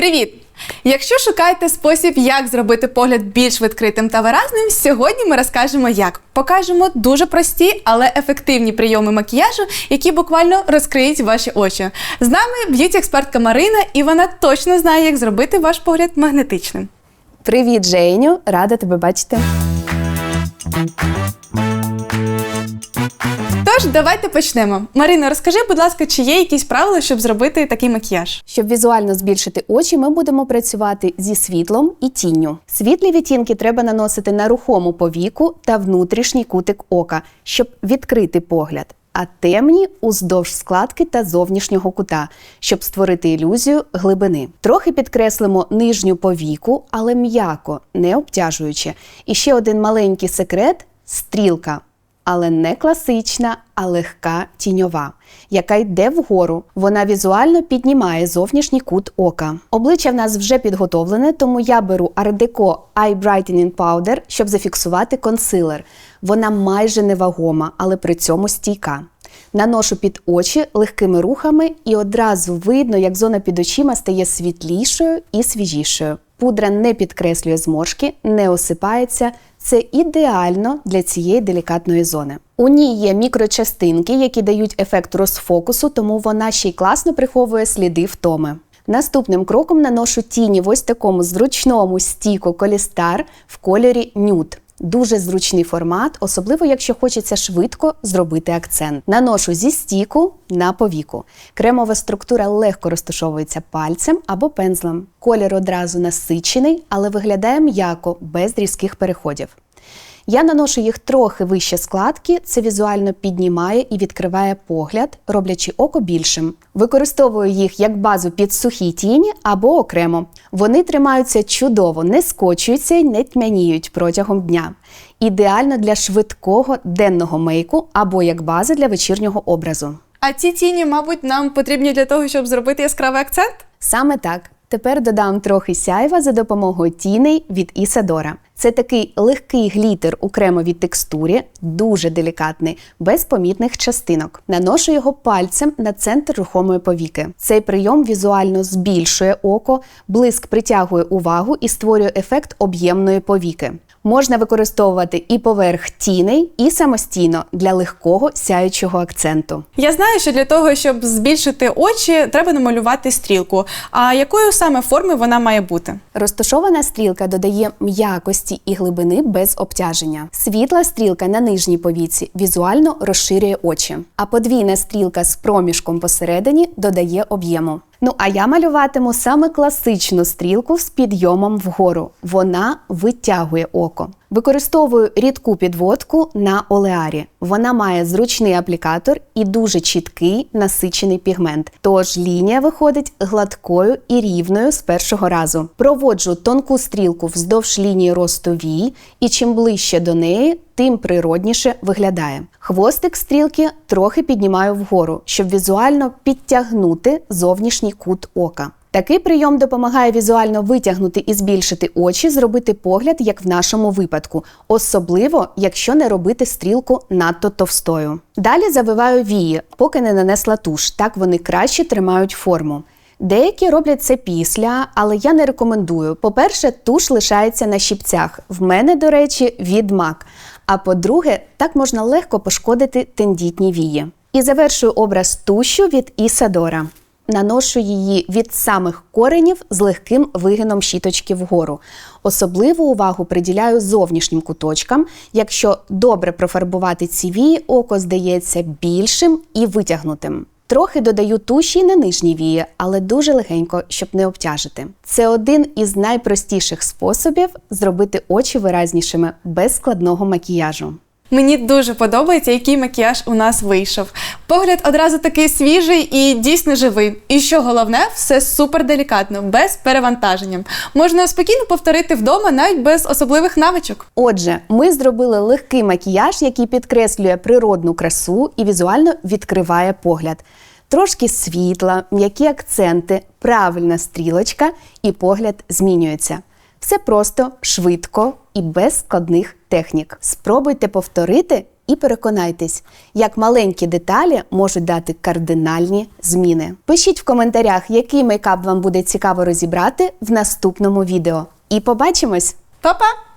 Привіт! Якщо шукаєте спосіб, як зробити погляд більш відкритим та виразним, сьогодні ми розкажемо як. Покажемо дуже прості, але ефективні прийоми макіяжу, які буквально розкриють ваші очі. З нами б'юті-експертка Марина, і вона точно знає, як зробити ваш погляд магнетичним. Привіт, Женю! Рада тебе бачити. Тож, давайте почнемо. Марина, розкажи, будь ласка, чи є якісь правила, щоб зробити такий макіяж? Щоб візуально збільшити очі, ми будемо працювати зі світлом і тінню. Світлі відтінки треба наносити на рухому повіку та внутрішній кутик ока, щоб відкрити погляд. А темні уздовж складки та зовнішнього кута, щоб створити ілюзію глибини. Трохи підкреслимо нижню повіку, але м'яко, не обтяжуючи. І ще один маленький секрет стрілка але не класична, а легка тіньова, яка йде вгору. Вона візуально піднімає зовнішній кут ока. Обличчя в нас вже підготовлене, тому я беру Art Deco Eye Brightening Powder, щоб зафіксувати консилер. Вона майже невагома, але при цьому стійка. Наношу під очі легкими рухами і одразу видно, як зона під очима стає світлішою і свіжішою. Пудра не підкреслює зморшки, не осипається. Це ідеально для цієї делікатної зони. У ній є мікрочастинки, які дають ефект розфокусу, тому вона ще й класно приховує сліди втоми. Наступним кроком наношу тіні в ось такому зручному стіку колістар в кольорі нюд. Дуже зручний формат, особливо якщо хочеться швидко зробити акцент. Наношу зі стіку на повіку. Кремова структура легко розташовується пальцем або пензлем. Колір одразу насичений, але виглядає м'яко, без різких переходів. Я наношу їх трохи вище складки, це візуально піднімає і відкриває погляд, роблячи око більшим. Використовую їх як базу під сухі тіні або окремо. Вони тримаються чудово, не скочуються і не тьмяніють протягом дня. Ідеально для швидкого денного мейку або як база для вечірнього образу. А ці тіні, мабуть, нам потрібні для того, щоб зробити яскравий акцент? Саме так. Тепер додам трохи сяйва за допомогою тіней від Ісадора. Це такий легкий глітер у кремовій текстурі, дуже делікатний, без помітних частинок. Наношу його пальцем на центр рухомої повіки. Цей прийом візуально збільшує око, блиск притягує увагу і створює ефект об'ємної повіки. Можна використовувати і поверх тіней, і самостійно для легкого сяючого акценту. Я знаю, що для того, щоб збільшити очі, треба намалювати стрілку. А якою саме форми вона має бути? Розташована стрілка додає м'якості і глибини без обтяження. Світла стрілка на нижній повіці візуально розширює очі, а подвійна стрілка з проміжком посередині додає об'єму. Ну а я малюватиму саме класичну стрілку з підйомом вгору. Вона витягує око. Використовую рідку підводку на олеарі. Вона має зручний аплікатор і дуже чіткий насичений пігмент. Тож лінія виходить гладкою і рівною з першого разу. Проводжу тонку стрілку вздовж лінії росту вій, і чим ближче до неї, тим природніше виглядає. Хвостик стрілки трохи піднімаю вгору, щоб візуально підтягнути зовнішній кут ока. Такий прийом допомагає візуально витягнути і збільшити очі, зробити погляд, як в нашому випадку, особливо якщо не робити стрілку надто товстою. Далі завиваю вії, поки не нанесла туш, так вони краще тримають форму. Деякі роблять це після, але я не рекомендую. По-перше, туш лишається на щіпцях. В мене, до речі, відмак. А по-друге, так можна легко пошкодити тендітні вії. І завершую образ тушю від Ісадора. Наношу її від самих коренів з легким вигином щіточки вгору. Особливу увагу приділяю зовнішнім куточкам. Якщо добре профарбувати ці вії, око здається більшим і витягнутим. Трохи додаю туші на нижні вії, але дуже легенько, щоб не обтяжити. Це один із найпростіших способів зробити очі виразнішими без складного макіяжу. Мені дуже подобається, який макіяж у нас вийшов. Погляд одразу такий свіжий і дійсно живий. І що головне, все супер делікатно, без перевантаження. Можна спокійно повторити вдома, навіть без особливих навичок. Отже, ми зробили легкий макіяж, який підкреслює природну красу і візуально відкриває погляд. Трошки світла, м'які акценти, правильна стрілочка, і погляд змінюється. Все просто, швидко і без складних технік. Спробуйте повторити і переконайтесь, як маленькі деталі можуть дати кардинальні зміни. Пишіть в коментарях, який мейкап вам буде цікаво розібрати в наступному відео. І побачимось! Па-па!